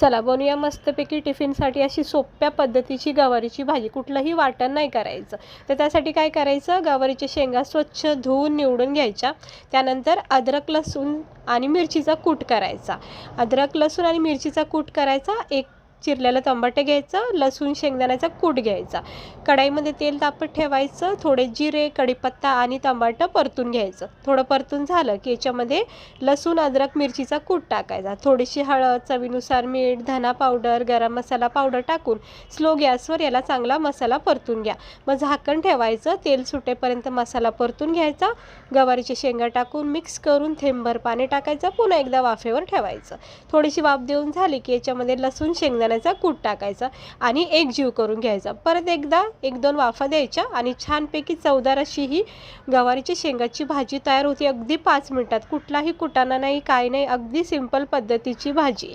चला बनूया मस्तपैकी टिफिनसाठी अशी सोप्या पद्धतीची गवारीची भाजी. कुठलंही वाटण नाही करायचं. तर त्यासाठी काय करायचं? गवारीच्या शेंगा स्वच्छ धुवून निवडून घ्यायच्या. त्यानंतर अद्रक लसूण आणि मिरचीचा कूट करायचा. अद्रक लसूण आणि मिरचीचा कूट करायचा. एक चिरलेलं टमाटे घ्यायचं लसूण शेंगदाण्याचा कूट घ्यायचा. कढाईमध्ये तेल तापत ठेवायचं थोडे जिरे कढीपत्ता आणि तंबाटं परतून घ्यायचं. थोडं परतून झालं की याच्यामध्ये लसूण अद्रक मिरचीचा कूट टाकायचा. थोडीशी हळद चवीनुसार मीठ धना पावडर गरम मसाला पावडर टाकून स्लो गॅसवर याला चांगला मसाला परतून घ्या. मग झाकण ठेवायचं तेल सुटेपर्यंत मसाला परतून घ्यायचा. गवारीचे शेंगा टाकून मिक्स करून थेंबभर पाणी टाकायचं. पुन्हा एकदा वाफेवर ठेवायचं. थोडीशी वाफ देऊन झाली की याच्यामध्ये लसूण शेंगदाणा शेंगदाण्याचा कूट टाकायचा आणि एक जीव करून घ्यायचा. परत एकदा एक दोन वाफा द्यायच्या आणि छानपैकी चवदार अशी ही गवारीची शेंगाची भाजी तयार होती. अगदी पाच मिनिटात. कुठलाही कुटाणा नाही काय नाही. अगदी सिंपल पद्धतीची भाजी.